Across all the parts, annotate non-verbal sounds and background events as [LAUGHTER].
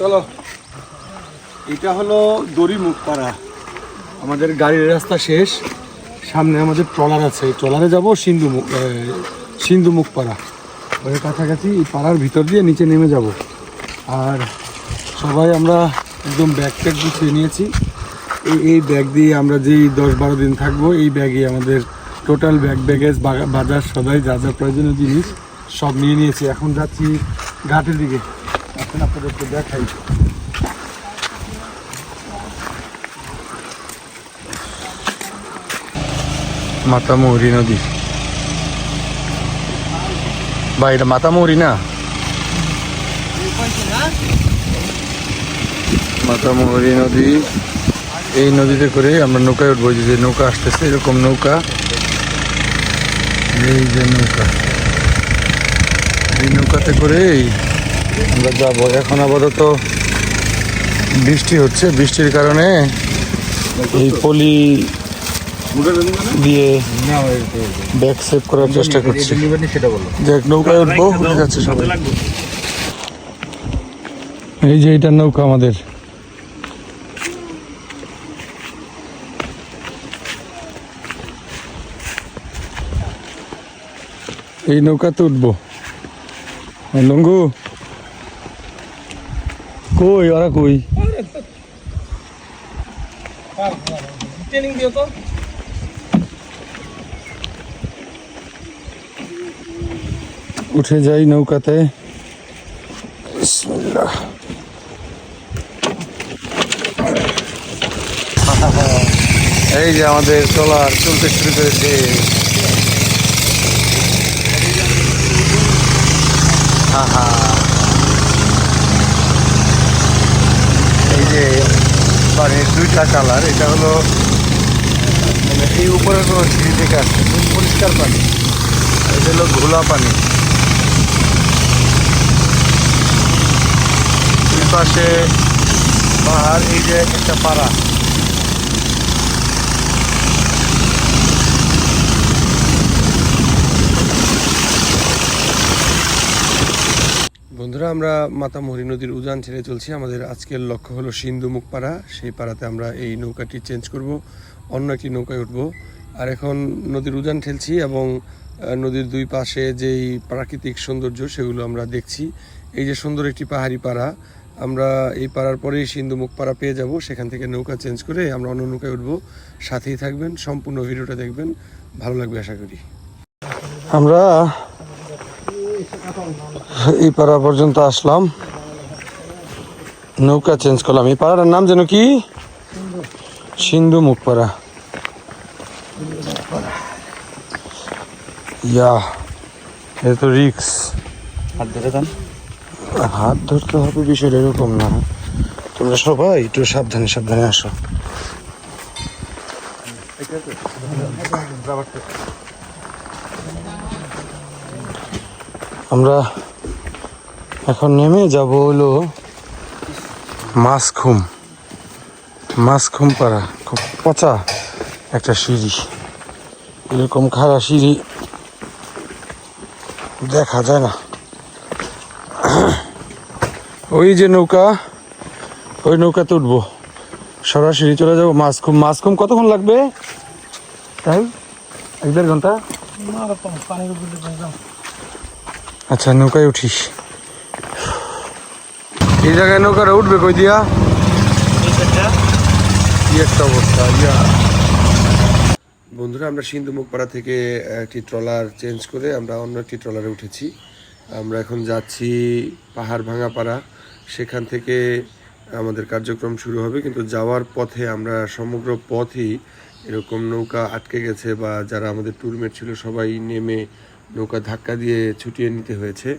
চলো। এটা হলো দড়িমুখ পাড়া আমাদের গাড়ির রাস্তা শেষ। সামনে আমাদের ট্রলার আছে। ট্রলারে যাব সিন্ধু সিন্ধু মুখ পাড়া ওই কাছাকাছি এই পাড়ার ভিতর দিয়ে নিচে নেমে যাব। আর সবাই আমরা একদম ব্যাগ ট্যাগ গুছিয়ে নিয়েছি। এই এই ব্যাগ দিয়ে আমরা যেই দশ বারো দিন থাকব, এই ব্যাগে আমাদের টোটাল ব্যাগ ব্যাগেজ বাজার সদাই, যা যা প্রয়োজনীয় জিনিস সব নিয়ে নিয়েছি। এখন যাচ্ছি ঘাটের দিকে। এখন আপনাদেরকে দেখাই। মাতামুহুরি নদী। বা এটা মাতামুহুরি না? মাতামুহুরি নদী। এই নদীতে করে আমরা নৌকায় উঠবো। যে নৌকা আসতেছে, এরকম নৌকা। এই যে নৌকা। এই নৌকাতে করেই আমরা যাব। এখন আপাতত বৃষ্টি হচ্ছে। বৃষ্টির কারণে এই পলি দিয়ে ব্যাগ সেভ করার চেষ্টা করছি। দেখ, নৌকায় উঠবো, উঠে যাচ্ছে সবাই। এই যে এটা নৌকা আমাদের। এই নৌকাতে উঠবো। লঙ্গু কই ওরা কই? উঠে যাই নৌকাতে। এই যে আমাদের চলার চলতে শুরু করেছে আহা। এই যে বাড়ির দুইটা কালার, এটা হলো মানে এই উপরে কোনো সিঁড়ি থেকে আসছে পরিষ্কার পানি। এটা হলো ঘোলা পানি। দুই পাশে পাহাড়, এই যে একটা পাড়া। বন্ধুরা, আমরা মাতামহরি নদীর উজান ছেড়ে চলছি। আমাদের আজকের লক্ষ্য হলো সিন্ধুমুখ পাড়া সেই পাড়াতে আমরা এই নৌকাটি চেঞ্জ করব, অন্য একটি নৌকায় উঠব। আর এখন নদীর উজান ঠেলছি এবং নদীর দুই পাশে যেই প্রাকৃতিক সৌন্দর্য সেগুলো আমরা দেখছি। এই যে সুন্দর একটি পাহাড়ি পাড়া, আমরা এই পাড়ার পরেই সিন্ধুমুখ পাড়া পেয়ে যাব। সেখান থেকে নৌকা চেঞ্জ করে আমরা অন্য নৌকায় উঠব। সাথেই থাকবেন, সম্পূর্ণ ভিডিওটা দেখবেন। ভালো লাগবে আশা করি। আমরা এই পাড়া পর্যন্ত আসলাম। নৌকা চেঞ্জ করলাম। এই পাড়াটার নাম যেন কি? সিন্ধু মুখ পাড়া। ইয়া এ তো রিক্স হাত ধরে দেন হাত ধরতে হবে বিষয়টা এরকম না। তোমরা সবাই একটু সাবধানে সাবধানে আসো। আমরা এখন নেমে যাব হলো মাছখুম মাছখুম পাড়া খুব পচা একটা সিঁড়ি। এরকম খাড়া সিঁড়ি দেখা যায় না। ওই যে নৌকা, ওই নৌকাতে উঠবো। সরাসরি চলে যাব মাছখুম মাছখুম কতক্ষণ লাগবে? তাই? এক দেড় ঘণ্টা? পানির উপর আচ্ছা নৌকায় উঠিস। এই জায়গায় নৌকাটা উঠবে কই দিয়া? একটা অবস্থা বন্ধুরা, আমরা সিন্ধুমুখপাড়া থেকে একটি ট্রলার চেঞ্জ করে আমরা অন্য একটি ট্রলারে উঠেছি। আমরা এখন যাচ্ছি পাহাড় ভাঙাপাড়া সেখান থেকে আমাদের কার্যক্রম শুরু হবে, কিন্তু যাওয়ার পথে আমরা সমগ্র পথই এরকম নৌকা আটকে গেছে বা যারা আমাদের ট্যুরমেট ছিল সবাই নেমে নৌকা ধাক্কা দিয়ে ছুটিয়ে নিতে হয়েছে।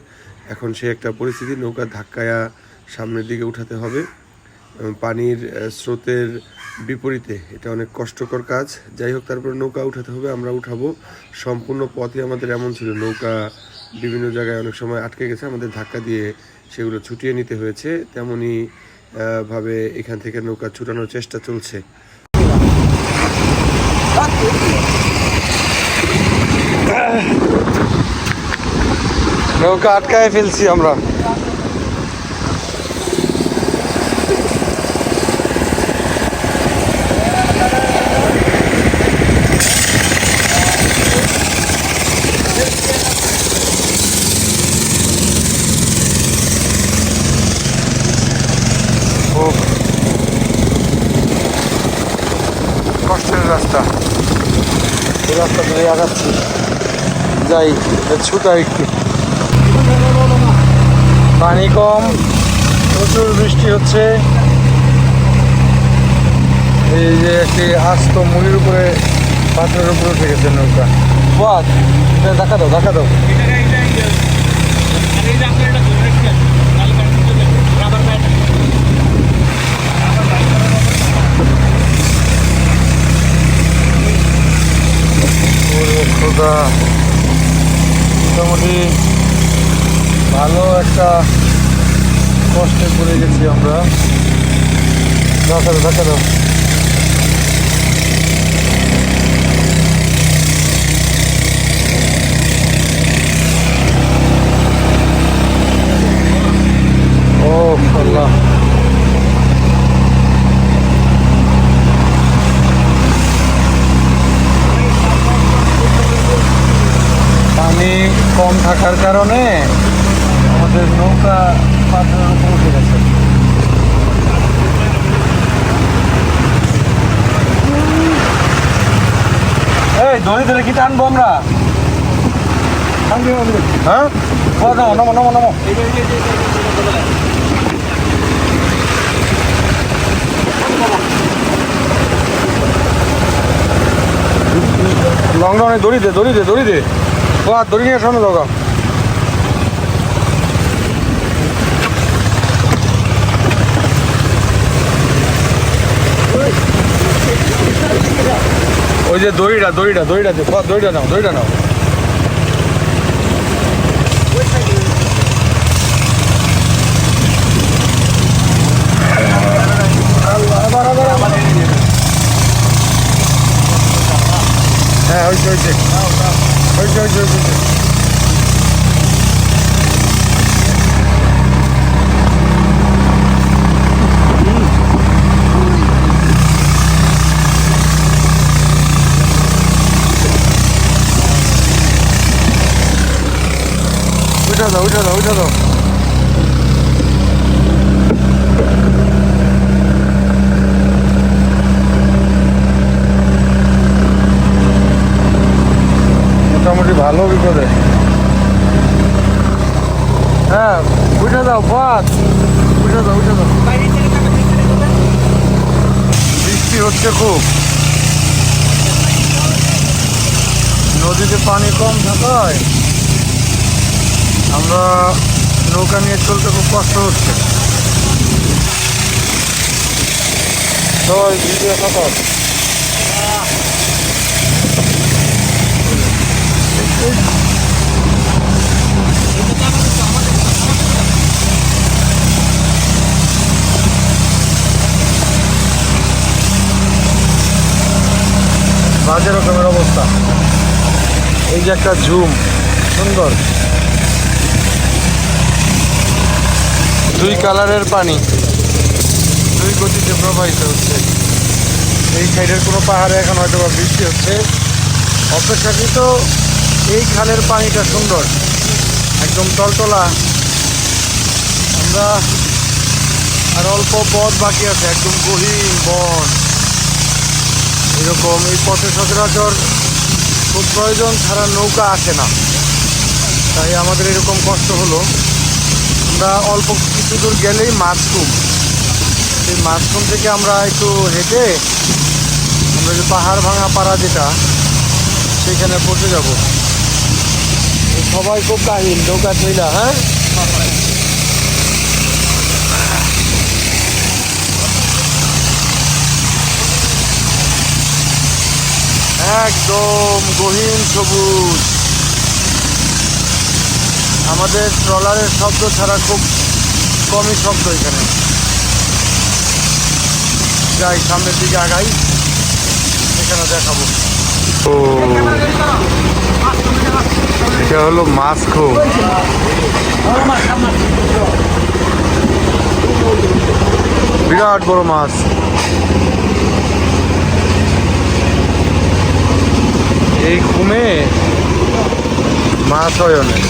এখন সে একটা পরিস্থিতি নৌকা ধাক্কায়া সামনের দিকে উঠাতে হবে। পানির স্রোতের বিপরীতে এটা অনেক কষ্টকর কাজ। যাই হোক, তারপর নৌকা উঠাতে হবে, আমরা উঠাবো। সম্পূর্ণ পথই আমাদের এমন ছিল, নৌকা বিভিন্ন জায়গায় অনেক সময় আটকে গেছে, আমাদের ধাক্কা দিয়ে সেগুলো ছুটিয়ে নিতে হয়েছে। তেমনি ভাবে এখান থেকে নৌকা ছুটানোর চেষ্টা চলছে। নৌকা আটকায় ফেলছি আমরা। কষ্টের রাস্তা। এই রাস্তা ধরে আগাচ্ছি। যাই ছুটা একটু। পানি কম, প্রচুর বৃষ্টি হচ্ছে। এই যে একটি আস্ত মুড়ির উপরে, পাথরের উপরে উঠে গেছে নৌকা। বাদ দেখা দাও দেখা দাও। মোটামুটি ভালো একটা কষ্টে পড়ে গেছি আমরা। দেখা দাও ও আল্লাহ। পানি কম থাকার কারণে আমাদের নৌকা পাথরের উপর উঠে গেছে এই দড়ি ধরে কি টানবো আমরা। হ্যাঁ? নমো নমো নমো। লং দড়ি দে দড়ি দে দড়ি দে। দড়ি নিয়ে সামনে লগা ওই যে দড়িটা দড়িটা দড়িটা দড়িটা নাও দড়িটা নাও। হ্যাঁ হয়েছে হয়েছে হয়েছে হয়েছে হয়েছে উঠা দাও উঠা দাও উঠা দাও মোটামুটি ভালো বিপদে হ্যাঁ উঠে দাও পথ উঠে দাও উঠে দাও বৃষ্টি হচ্ছে খুব। নদীতে পানি কম থাকায় আমরা নৌকা নিয়ে চলতে খুব কষ্ট হচ্ছে। সবাই ভিডিও থাকা। বাজে রকমের অবস্থা। এই যে একটা ঝুম, সুন্দর। দুই কালারের পানি। দুই গতিতে প্রবাহিত হচ্ছে। এই সাইডের কোনো পাহাড়ে এখন হয়তো বা বৃষ্টি হচ্ছে। অপেক্ষাকৃত এই খালের পানিটা সুন্দর। একদম টলটলা। আমরা আর অল্প পথ বাকি আছে, একদম গহীন বন। এরকম এই পথে সচরাচর খুব প্রয়োজন ছাড়া নৌকা আসে না। তাই আমাদের এরকম কষ্ট হলো। আমরা অল্প কিছু দূর গেলেই মাছরুম। সেই মাছরুম থেকে আমরা একটু হেঁটে আমরা যে পাহাড় ভাঙা পাড়া যেটা, সেখানে পৌঁছে যাব। সবাই খুব কাহিল, নৌকা চইলা হ্যাঁ? একদম গহীন সবুজ। আমাদের ট্রলারের শব্দ ছাড়া খুব কমই শব্দ এখানে। যাই, সামনের দিকে আগাই। এখানে দেখাবো। ও, এটা হলো মাছ খুব বিরাট বড় মাছ। এই ঘুমে মাছ হয় অনেক।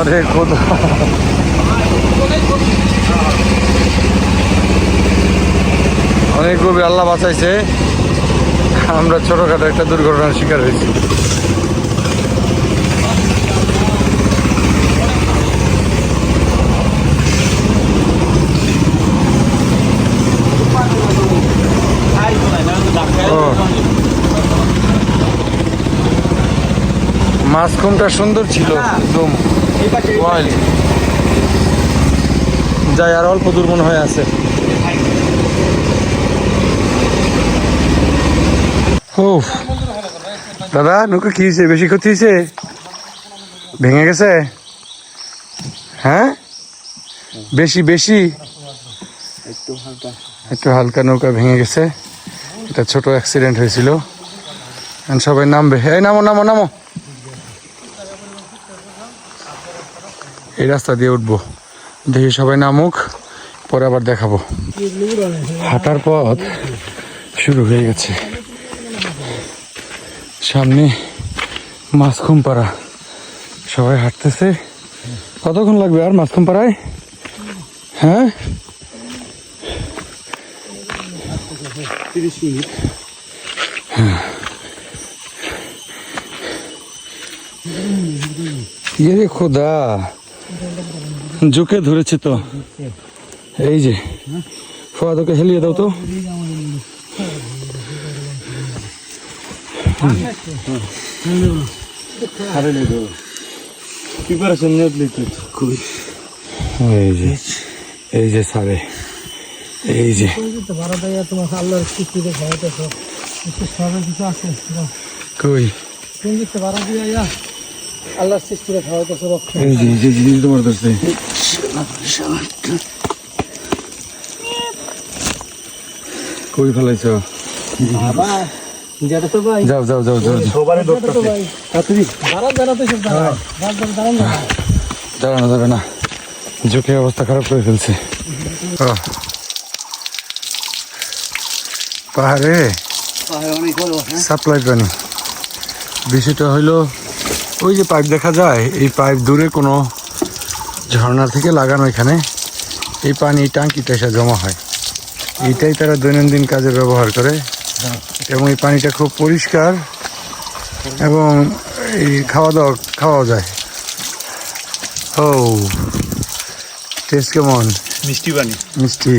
আরে খোদা অনেক গভীর আল্লাহ বাঁচাইছে আমরা ছোটখাটো একটা দুর্ঘটনার শিকার হয়েছি। মাঝখানটা সুন্দর ছিল একদম যাই আর অল্প দূর মনে হয় আছে। দাদা, নৌকা কি হয়েছে? বেশি ক্ষতি হয়েছে? ভেঙে গেছে? হ্যাঁ? বেশি বেশি? একটু হালকা নৌকা ভেঙে গেছে। এটা ছোট অ্যাক্সিডেন্ট হয়েছিল। সবাই নামবে। এই, নামো নামো নামো। এই রাস্তা দিয়ে উঠবো। দেখি সবাই নামুক, পরে আবার দেখাবো। হাঁটার পথ শুরু হয়ে গেছে। সামনে মাছখুম পাড়া সবাই হাঁটতেছে। কতক্ষণ লাগবে আর মাছখুম পাড়ায় হ্যাঁ। ইয়ে রে খোদা। জোকে ধরেছে তো। এই যে। ফোয়াদকে হেলিয়ে দাও তো। প্রিপারেশন খুবই এই যে এই যে সারে, এই যে। তোমার আল্লাহর কিস্তিতে খাওয়াইতেছ কিছু কিছু আছে কই? তুমি দিচ্ছে ভাড়া দিয়ে ইয়া আল্লাহর সৃষ্টিরে খাওয়াইতেছ রক্ষা এই যে এই যে তোমার ফেলাইছ? ভাই যাও যাও যাও যাও যাও। সবারই দরকার দাঁড়াতে ভাড়া দাঁড়ান। দাঁড়ানো যাবে না। ঝুঁকে অবস্থা খারাপ করে ফেলছে। পাহাড়ে সাপ্লাই পানি। বিষয়টা হইল ওই যে পাইপ দেখা যায় এই পাইপ দূরে কোনো ঝর্ণা থেকে লাগানো এখানে এই পানি টাঙ্কিতে এসে জমা হয়। এইটাই তারা দৈনন্দিন কাজে ব্যবহার করে। এবং এই পানিটা খুব পরিষ্কার এবং এই খাওয়া দাওয়া খাওয়া যায়। ও টেস্ট কেমন? মিষ্টি পানি। মিষ্টি।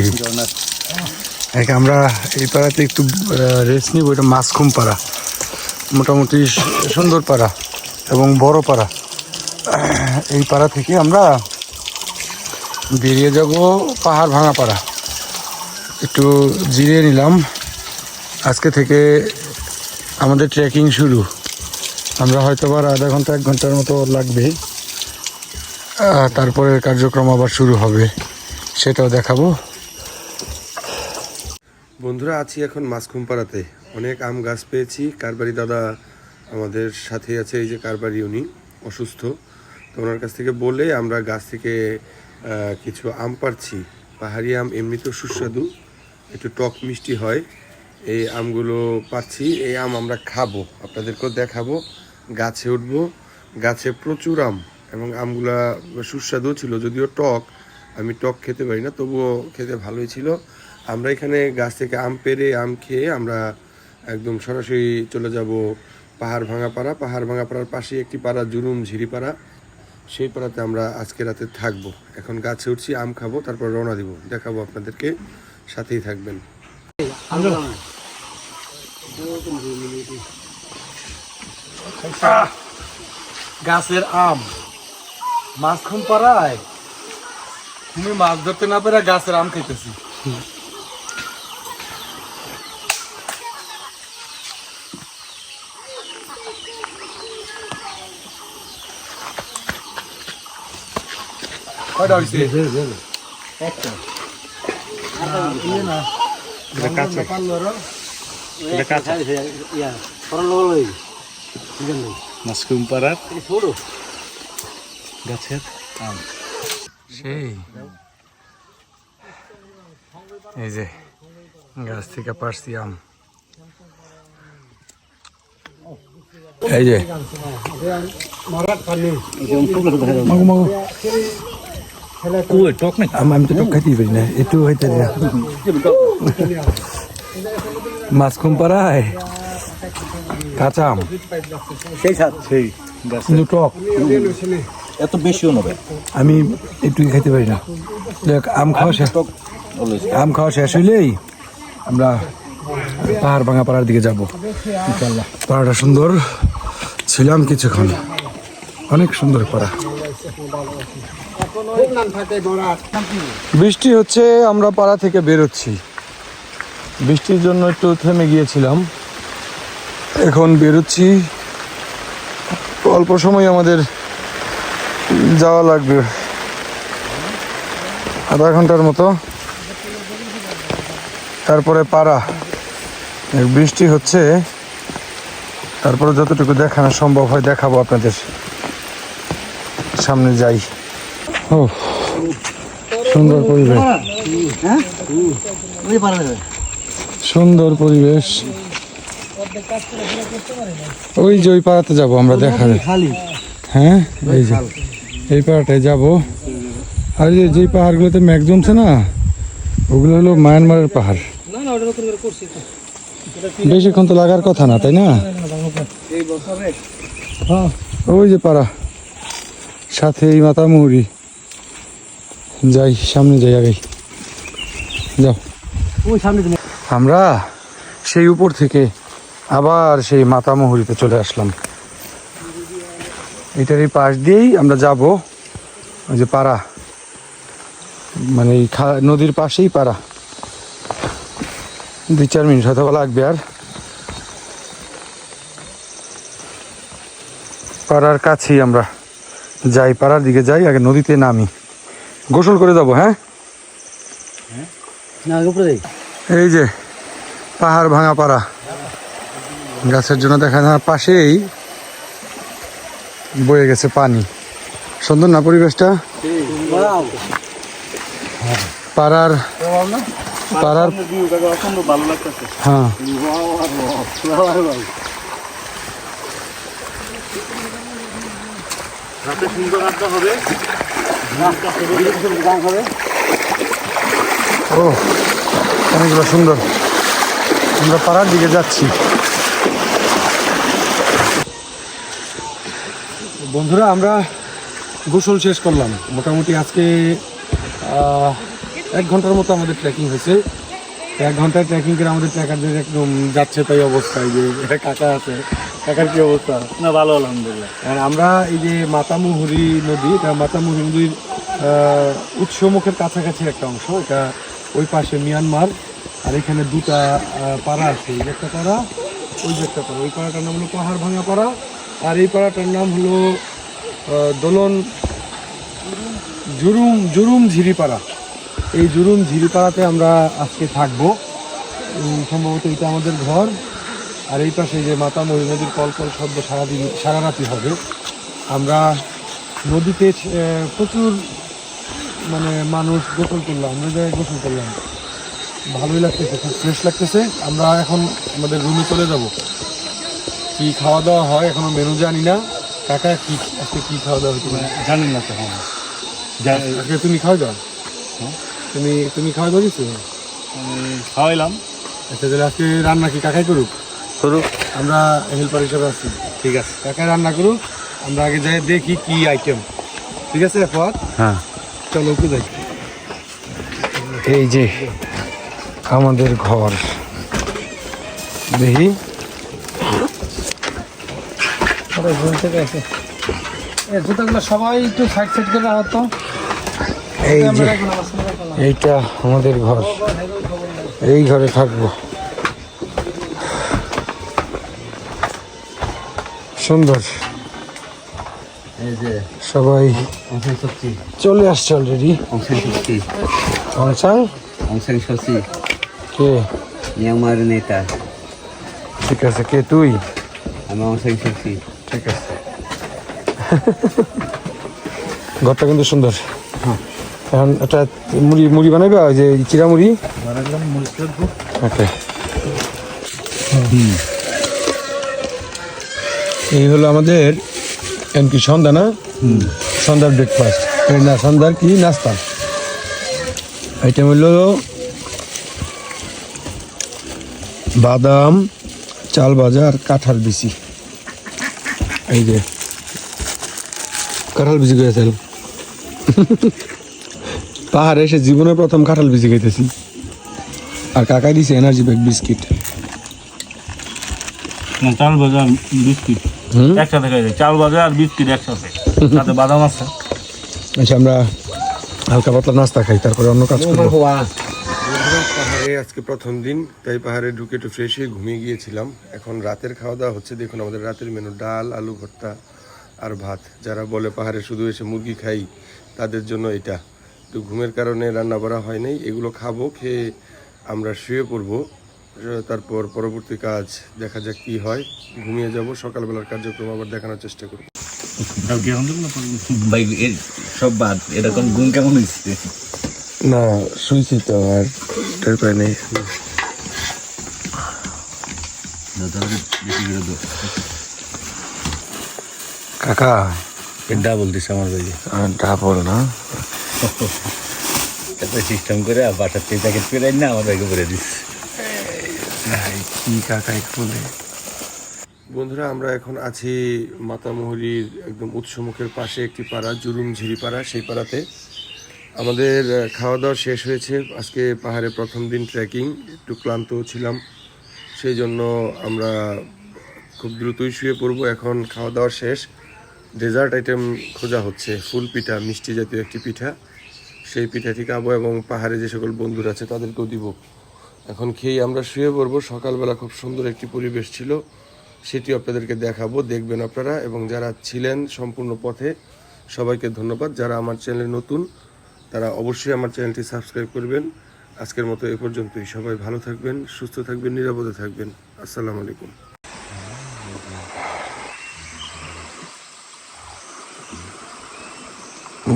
এক আমরা এই পাড়াতে একটু রেস্ট নিব এটা মাছখুম পাড়া। মোটামুটি সুন্দর পাড়া এবং বড় পাড়া। এই পাড়া থেকে আমরা বেরিয়ে যাব পাহাড় ভাঙা পাড়া। একটু জিরিয়ে নিলাম। আজকে থেকে আমাদের ট্রেকিং শুরু। আমরা হয়তো আবার আধা ঘণ্টা, এক ঘণ্টার মতো লাগবে তারপরে কার্যক্রম আবার শুরু হবে, সেটাও দেখাবো। বন্ধুরা, আছি এখন মাছখুম পাড়াতে অনেক আম গাছ পেয়েছি। কারবারি দাদা আমাদের সাথে আছে, এই যে কারবারি উনি অসুস্থ। তো ওনার কাছ থেকে বলে আমরা গাছ থেকে কিছু আম পারছি পাহাড়ি আম এমনিতেও সুস্বাদু, একটু টক মিষ্টি হয়। এই আমগুলো পাচ্ছি, এই আম আমরা খাব, আপনাদেরকেও দেখাবো, গাছে উঠবো, গাছে প্রচুর আম, এবং আমগুলা সুস্বাদু ছিল, যদিও টক, আমি টক খেতে পারি না, তবুও খেতে ভালোই ছিল। আমরা এখানে গাছ থেকে আম পেরে, আম খেয়ে আমরা একদম সরাসরি চলে যাব পাহাড় ভাঙা পাড়া। পাহাড় ভাঙা পাড়ার পাশে একটি পাড়া, জুরুম ঝিরি পাড়া। সেই পাড়াতে আমরা আজকে রাতে থাকব। এখন গাছে উঠছি, আম খাব, তারপর রওনা দিব, দেখাবো আপনাদেরকে, সাথেই থাকবেন। গাছের আম। মাছ খুন পাড়ায় তুমি মাছ ধরতে না পেরে গাছের আম খাইতেছি। কয়টা হয়েছে মাসকুম পাড়ার গাছের আম সেই এই যে গাছ থেকে পারছি আম এই যে আম- আমি তো টক খাইতেই পারি না একটু হইতে না। মাছ কম পাড়ায় কাঁচা আম। সেই স্বাদ। সেই কিন্তু টক। এত বেশিও নবে আমি একটু খাইতে পারি না। দেখ আম খাওয়া শেষ আম খাওয়া শেষ হইলেই আমরা পাহাড় ভাঙা পাড়ার দিকে যাব ইনশাল্লাহ পাড়াটা সুন্দর ছিলাম কিছুক্ষণ। অনেক সুন্দর পাড়া। বৃষ্টি হচ্ছে, আমরা পাড়া থেকে বেরোচ্ছি। বৃষ্টির জন্য একটু থেমে গিয়েছিলাম। এখন বেরোচ্ছি। অল্প সময় আমাদের যাওয়া লাগবে। আধা ঘণ্টার মতো। তারপরে পাড়া। বৃষ্টি হচ্ছে। তারপরে যতটুকু দেখানো সম্ভব হয়, দেখাবো আপনাদের। সামনে যাই। সুন্দর পরিবেশ। সুন্দর পরিবেশ। ওই যে ওই পাড়াতে যাব আমরা দেখা হ্যাঁ? এই যে, এই পাড়াটায় যাব। আর যে, যেই পাহাড়গুলোতে মেঘ জমছে না, ওগুলো হলো মায়ানমারের পাহাড়। বেশিক্ষণ তো লাগার কথা না, তাই না? ওই যে পাড়া, সাথে এই মাথা মুহুরি যাই সামনে যাই আগে। যাও। আমরা সেই উপর থেকে আবার সেই মাথা মুহুরিতে চলে আসলাম। এটার এই পাশ দিয়েই আমরা যাব ওই যে পাড়া। মানে এই নদীর পাশেই পাড়া। দুই চার মিনিট হয়তো লাগবে আর। পাড়ার কাছেই আমরা যাই পাড়ার দিকে যাই আগে নদীতে নামি। গোসল করে যাব হ্যাঁ? এই যে পাহাড় ভাঙা পাড়া। গাছের জন্য দেখা যায় পাশেই বয়ে গেছে পানি। সুন্দর না পরিবেশটা? পাড়ার পাড়ার হ্যাঁ। সুন্দর হবে। ও, অনেকগুলো সুন্দর। আমরা পাড়ার দিকে যাচ্ছি। বন্ধুরা, আমরা গোসল শেষ করলাম। মোটামুটি আজকে এক ঘণ্টার মতো আমাদের ট্রেকিং হয়েছে। এক ঘন্টায় ট্রেকিং করে আমাদের ট্রেকারদের একদম যাচ্ছে তাই অবস্থায় যে কাকা আছে। কাকার কি অবস্থা? না ভালো আলহামদুলিল্লাহ। আর আমরা এই যে মাতামুহুরি নদী এটা মাতামুহুরি নদীর উৎসমুখের কাছাকাছি একটা অংশ এটা ওই পাশে মিয়ানমার আর এখানে দুটা পাড়া আছে। এই একটা পাড়া ওই যে একটা পাড়া। ওই পাড়াটার নাম হলো পাহাড় ভাঙা পাড়া আর এই পাড়াটার নাম হলো দোলন জুরুম জুরুম ঝিরিপাড়া। এই জুরুম ঝিরিপাড়াতে আমরা আজকে থাকব। সম্ভবত এটা আমাদের ঘর। আর এই পাশে যে মাতা মহি নদীর কলকল শব্দ সারাদিন সারা রাতি হবে। আমরা নদীতে প্রচুর মানে মানুষ গোসল করলাম আমরা জায়গায় গোসল করলাম। ভালোই লাগতেছে খুব ফ্রেশ লাগতেছে। আমরা এখন আমাদের রুমে চলে যাব। কি খাওয়া দাওয়া হয় এখনও মেনু জানি না। কাকা কি আজকে কি খাওয়া দাওয়া হচ্ছে জানেন না তো হ্যাঁ। আজকে তুমি খাওয়া দাও হ্যাঁ। তুমি তুমি খাওয়া দাওয়া আমি খাওয়াইলাম। আচ্ছা তাহলে আজকে রান্না কি কাকাই করুক? করুক আমরা হেল্পার হিসেবে আছি। ঠিক আছে। কাকা রান্না করুক আমরা আগে যাই দেখি কি আইটেম ঠিক আছে পথ হ্যাঁ। চলো ওকে যাই। এই যে আমাদের ঘর। দেখি। জুতাগুলো সবাই একটু সাইড সাইড করে রাখতো এই যে এইটা আমাদের ঘর। এই ঘরে থাকব। সুন্দর। এই যে সবাই চলে আসছে অলরেডি অংসাং অংশান সত্যি কে? মিয়ানমার নেতা। ঠিক আছে কে? তুই? আমি অংশান সত্যি ঠিক আছে। ঘরটা কিন্তু সুন্দর। এখন একটা মুড়ি মুড়ি বানাবে ওই যে চিরা মুড়ি ওকে। এই হলো আমাদের এখন কি সন্ধ্যা না? সন্ধ্যার ব্রেকফাস্ট না সন্ধ্যার কি নাস্তা? আইটেম হলো বাদাম চাল ভাজা আর কাঁঠাল বিচি। এই যে কাঁঠাল বিচি চাল। [LAUGHS] পাহাড়ে এসে জীবনের প্রথম কাঁঠাল বিচি খাইতেছি। আর কাকাই দিছে এনার্জি ব্যাগ বিস্কিট ভাজা বিস্কিট একসাথে খাই চাল ভাজা আর বিস্কিট একসাথে। সাথে বাদাম আছে। আচ্ছা আমরা হালকা পাতলা নাস্তা খাই তারপরে অন্য কাজ করব। পাহাড়ে আজকে প্রথম দিন তাই পাহাড়ে ঢুকে একটু ফ্রেশ হয়ে ঘুমিয়ে গিয়েছিলাম। এখন রাতের খাওয়া দাওয়া হচ্ছে দেখুন আমাদের রাতের মেনু ডাল আলু ভর্তা আর ভাত। যারা বলে পাহাড়ে শুধু এসে মুরগি খাই তাদের জন্য এটা। তো ঘুমের কারণে রান্না করা হয় নাই এগুলো খাব খেয়ে আমরা শুয়ে পড়ব। তারপর পরবর্তী কাজ দেখা যাক কি হয়। ঘুমিয়ে যাব সকালবেলার কার্যক্রম আবার দেখানোর চেষ্টা করব। ভাই সব বাদ এরকম গুণ কেমন হয়েছে না শুয়েছি তো আর টের পাই নেই। কাকা? ডাবল দিছে আমার ভাই। ডাবল না। এত সিস্টেম করে বাসার থেকে প্যাকেট করে না আমার ভাইকে করে দিস। বন্ধুরা, আমরা এখন আছি মাতামুহুরির একদম উৎসমুখের পাশে একটি পাড়া জুরুম ঝিরি পাড়া। সেই পাড়াতে আমাদের খাওয়া দাওয়া শেষ হয়েছে। আজকে পাহাড়ে প্রথম দিন ট্রেকিং একটু ক্লান্ত ছিলাম। সেই জন্য আমরা খুব দ্রুতই শুয়ে পড়ব। এখন খাওয়া দাওয়া শেষ। ডেজার্ট আইটেম খোঁজা হচ্ছে। ফুল পিঠা, মিষ্টি জাতীয় একটি পিঠা। সেই পিঠাটি খাব এবং পাহাড়ে যে সকল বন্ধুরা আছে, তাদেরকেও দিব। এখন খেয়ে আমরা শুয়ে পড়ব। সকালবেলা খুব সুন্দর একটি পরিবেশ ছিল। সেটি আপনাদেরকে দেখাবো, দেখবেন আপনারা। এবং যারা ছিলেন সম্পূর্ণ পথে, সবাইকে ধন্যবাদ। যারা আমার চ্যানেলে নতুন, তারা অবশ্যই আমার চ্যানেলটি সাবস্ক্রাইব করবেন। আজকের মতো এ পর্যন্তই। সবাই ভালো থাকবেন, সুস্থ থাকবেন, নিরাপদে থাকবেন। আসসালামু আলাইকুম।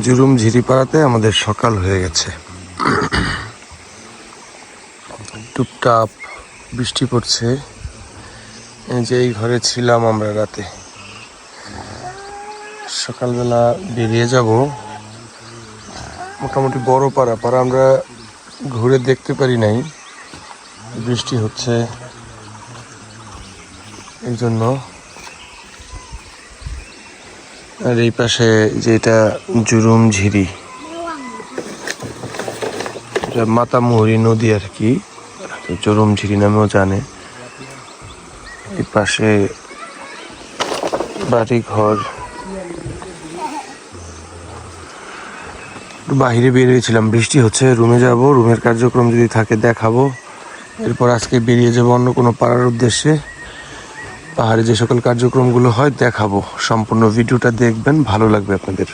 জুরুম ঝিরিপাড়াতে আমাদের সকাল হয়ে গেছে। টুপটাপ বৃষ্টি পড়ছে। যে এই ঘরে ছিলাম আমরা রাতে। সকালবেলা বেরিয়ে যাব। মোটামুটি বড় পাড়া পাড়া আমরা ঘুরে দেখতে পারি নাই। বৃষ্টি হচ্ছে এই জন্য। আর এই পাশে যেটা জুরুম ঝিরি মাতামুহুরি নদী আর কি। তো জুরুম ঝিরি নামেও জানে। পাশে বাড়ি ঘর বাহিরে বেরিয়েছিলাম। বৃষ্টি হচ্ছে, রুমে যাব, রুমের কার্যক্রম যদি থাকে দেখাবো। এরপর আজকে বেরিয়ে যাব অন্য কোনো পাড়ার উদ্দেশ্যে। পাহাড়ে যে সকল কার্যক্রমগুলো হয় দেখাবো। সম্পূর্ণ ভিডিওটা দেখবেন, ভালো লাগবে আপনাদের।